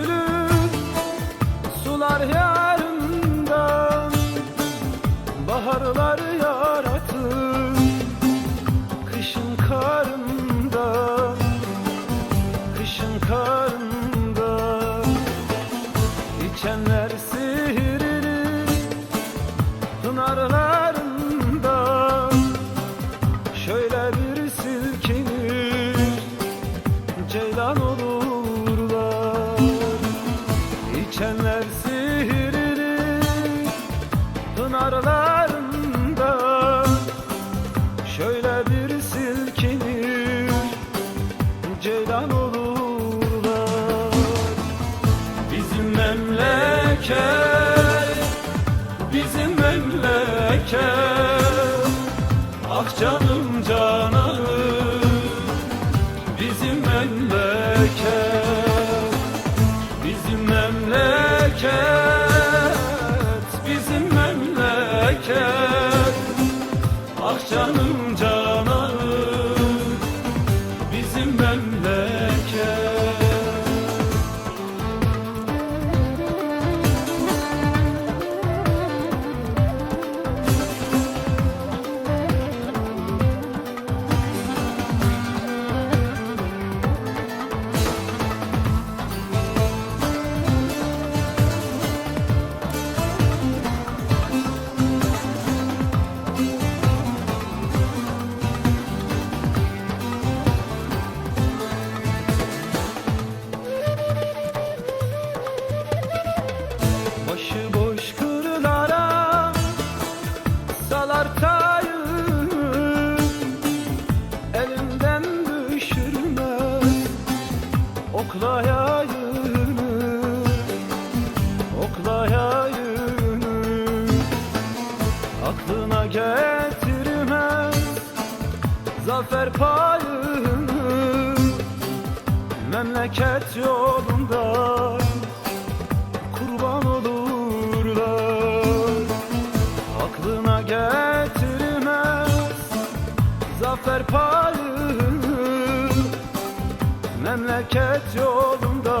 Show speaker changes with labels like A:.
A: köpüklü sular yarından Baharlar yaratır kışın karında Kışın karında. İçenler sihirli pınarlarında İçenler sihirli pınarlarında Şöyle bir silkinir ceylan olurlar. Bizim memleket Bizim memleket getirmez zafer payını. Memleket yolunda kurban olurlar. Aklına getirmez zafer payını. Memleket yolunda